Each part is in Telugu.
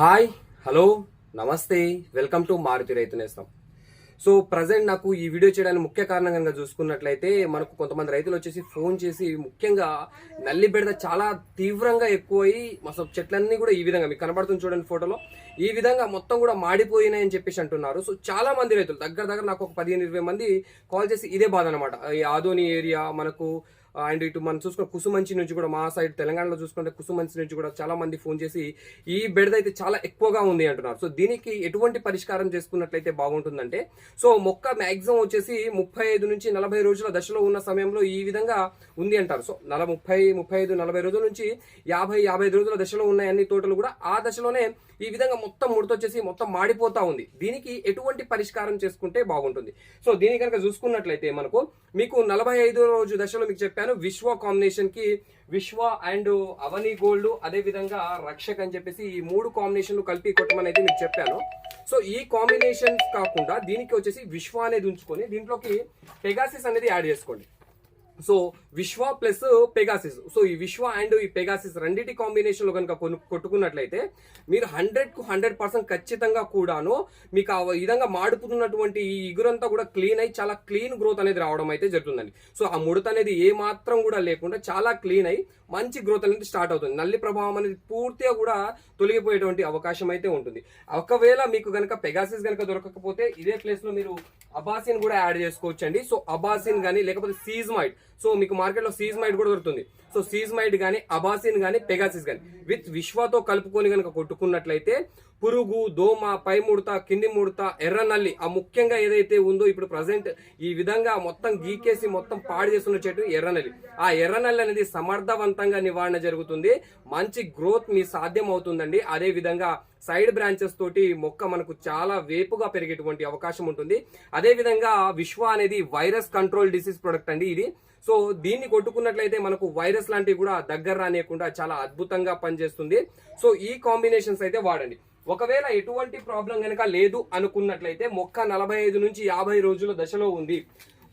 హాయ్ హలో నమస్తే వెల్కమ్ టు మారుతి రైతు నేస్తం. సో ప్రజెంట్ నాకు ఈ వీడియో చేయడానికి ముఖ్య కారణం కనుక చూసుకున్నట్లయితే మనకు కొంతమంది రైతులు వచ్చేసి ఫోన్ చేసి ముఖ్యంగా నల్లి బెడద చాలా తీవ్రంగా ఎక్కువయి అసలు చెట్లన్నీ కూడా ఈ విధంగా మీకు కనబడుతుంది చూడండి ఫోటోలో ఈ విధంగా మొత్తం కూడా మాడిపోయినాయని చెప్పేసి అంటున్నారు. సో చాలా మంది రైతులు దగ్గర దగ్గర నాకు ఒక పదిహేను ఇరవై మంది కాల్ చేసి ఇదే బాధ అనమాట ఈ ఆదోని ఏరియా మనకు అండ్ ఇటు మనం చూసుకున్న కుసుమంచి నుంచి కూడా మా సైడ్ తెలంగాణలో చూసుకుంటే కుసుమంచి నుంచి కూడా చాలా మంది ఫోన్ చేసి ఈ బెడద అయితే చాలా ఎక్కువగా ఉంది అంటున్నారు. సో దీనికి ఎటువంటి పరిష్కారం చేసుకున్నట్లయితే బాగుంటుందంటే సో మొక్క మ్యాక్సిమం వచ్చేసి ముప్పై ఐదు నుంచి నలభై రోజుల దశలో ఉన్న సమయంలో ఈ విధంగా ఉంది అంటారు. సో నల ముప్పై ముప్పై ఐదు నలభై రోజుల నుంచి యాభై యాభై రోజుల దశలో ఉన్నాయి అన్ని తోటలు కూడా ఆ దశలోనే ఈ విధంగా మొత్తం ముడతొచ్చేసి మొత్తం మాడిపోతా ఉంది. దీనికి ఎటువంటి పరిష్కారం చేసుకుంటే బాగుంటుంది. సో దీని కనుక చూసుకున్నట్లయితే మనకు మీకు నలభై ఐదో రోజు దశలో మీకు చెప్పాను విశ్వ కాంబినేషన్కి విశ్వ అండ్ అవని గోల్డ్ అదే విధంగా రక్షక్ అని చెప్పేసి ఈ మూడు కాంబినేషన్లు కలిపి కొట్టమని అయితే మీకు చెప్పాను. సో ఈ కాంబినేషన్స్ కాకుండా దీనికి వచ్చేసి విశ్వ అనేది ఉంచుకొని దీంట్లోకి పెగాసిస్ అనేది యాడ్ చేసుకోండి. సో విశ్వ ప్లస్ పెగాసిస్. సో ఈ విశ్వ అండ్ ఈ పెగాసిస్ రెండింటి కాంబినేషన్లో కనుక కొను- కొట్టుకున్నట్లయితే మీరు హండ్రెడ్కు హండ్రెడ్ పర్సెంట్ ఖచ్చితంగా కూడాను మీకు ఆ విధంగా మాడుపుతున్నటువంటి ఈ ఇగురంతా కూడా క్లీన్ అయి చాలా క్లీన్ గ్రోత్ అనేది రావడం అయితే జరుగుతుందండి. సో ఆ ముడత అనేది ఏ మాత్రం కూడా లేకుండా చాలా క్లీన్ అయి మంచి గ్రోత్ అనేది స్టార్ట్ అవుతుంది. నల్లి ప్రభావం అనేది పూర్తిగా కూడా తొలగిపోయేటువంటి అవకాశం అయితే ఉంటుంది. ఒకవేళ మీకు కనుక పెగాసిస్ గనక దొరకకపోతే ఇదే ప్లేస్లో మీరు అబాసిన్ కూడా యాడ్ చేసుకోవచ్చండి. సో అబాసిన్ కానీ లేకపోతే సీజ్మైడ్ సో మీకు మార్కెట్లో సీజ్మైడ్ కూడా దొరుకుతుంది. సో సీజ్మైడ్ కానీ అబాసిన్ కానీ పెగాసిస్ కానీ విత్ విశ్వతో కలుపుకొని గనక కొట్టుకున్నట్లయితే పురుగు దోమ పై ముడత కింది ముడత ఎర్ర నల్లి ఆ ముఖ్యంగా ఏదైతే ఉందో ఇప్పుడు ప్రజెంట్ ఈ విధంగా మొత్తం గీకేసి మొత్తం పాడు చేస్తున్న చెట్టు ఎర్రనల్లి ఆ ఎర్రనల్లి అనేది సమర్థవంతంగా నివారణ జరుగుతుంది. మంచి గ్రోత్ మీ సాధ్యం అవుతుందండి అదే విధంగా సైడ్ బ్రాంచెస్ తోటి మొక్క మనకు చాలా వేపుగా పెరిగేటువంటి అవకాశం ఉంటుంది. అదే విధంగా విశ్వ అనేది వైరస్ కంట్రోల్ డిసీజ్ ప్రొడక్ట్ అండి ఇది. సో దీన్ని కొట్టుకున్నట్లయితే మనకు వైరస్ లాంటివి కూడా దగ్గర రానియకుండా చాలా అద్భుతంగా పనిచేస్తుంది. సో ఈ కాంబినేషన్స్ అయితే వాడండి. ఒకవేళ ఎటువంటి ప్రాబ్లం కనుక లేదు అనుకున్నట్లయితే మొక్క నలభై ఐదు నుంచి యాభై రోజుల దశలో ఉంది.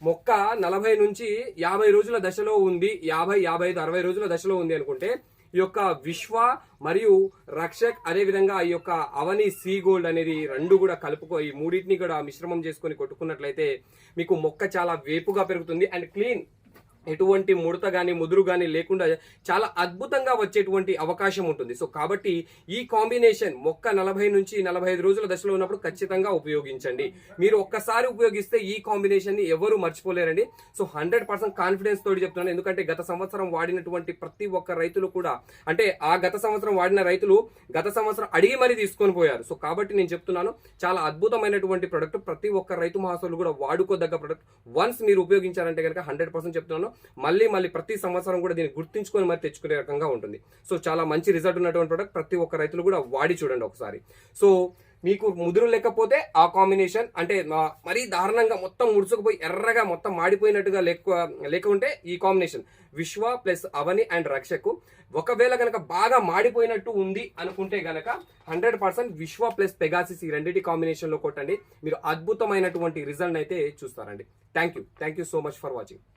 మొక్క నలభై నుంచి యాభై రోజుల దశలో ఉంది. యాభై యాభై ఐదు అరవై రోజుల దశలో ఉంది అనుకుంటే ఈ యొక్క విశ్వ మరియు రక్షక్ అదే విధంగా ఈ యొక్క అవని సీ గోల్డ్ అనేది రెండు కూడా కలుపుకో ఈ మూడింటిని కూడా మిశ్రమం చేసుకొని కొట్టుకున్నట్లయితే మీకు మొక్క చాలా వేపుగా పెరుగుతుంది. అండ్ క్లీన్ ఎటువంటి ముడత కానీ ముదురు కానీ లేకుండా చాలా అద్భుతంగా వచ్చేటువంటి అవకాశం ఉంటుంది. సో కాబట్టి ఈ కాంబినేషన్ మొక్క నలభై నుంచి నలభై ఐదు రోజుల దశలో ఉన్నప్పుడు ఖచ్చితంగా ఉపయోగించండి. మీరు ఒక్కసారి ఉపయోగిస్తే ఈ కాంబినేషన్ని ఎవరు మర్చిపోలేరండి. సో హండ్రెడ్ పర్సెంట్ కాన్ఫిడెన్స్ తోటి చెప్తున్నాను. ఎందుకంటే గత సంవత్సరం వాడినటువంటి ప్రతి ఒక్క రైతులు కూడా అంటే ఆ గత సంవత్సరం వాడిన రైతులు గత సంవత్సరం అడిగి మరీ తీసుకొని పోయారు. సో కాబట్టి నేను చెప్తున్నాను చాలా అద్భుతమైనటువంటి ప్రొడక్ట్ ప్రతి ఒక్క రైతు మహాసులు కూడా వాడుకోదగ్గ ప్రొడక్ట్ వన్స్ మీరు ఉపయోగించారంటే కనుక హండ్రెడ్ పర్సెంట్ చెప్తున్నాను మళ్ళీ మళ్ళీ ప్రతి సంవత్సరం కూడా దీన్ని గుర్తించుకొని మరి తెచ్చుకునే రకంగా ఉంటుంది. సో చాలా మంచి రిజల్ట్ ఉన్నటువంటి ప్రొడక్ట్ ప్రతి ఒక్క రైతులు కూడా వాడి చూడండి ఒకసారి. సో మీకు ముదురు లేకపోతే ఆ కాంబినేషన్ అంటే మరీ దారుణంగా మొత్తం ముడుచుకుపోయి ఎర్రగా మొత్తం మాడిపోయినట్టుగా లేక లేకుంటే ఈ కాంబినేషన్. విశ్వ ప్లస్ అవని అండ్ రక్షకు. ఒకవేళ కనుక బాగా మాడిపోయినట్టు ఉంది అనుకుంటే గనక hundred percent Vishwa plus Pegasus ఈ రెండింటి కాంబినేషన్లో కొట్టండి. మీరు అద్భుతమైనటువంటి రిజల్ట్ అయితే చూస్తారండి. Thank you. Thank you so much for watching.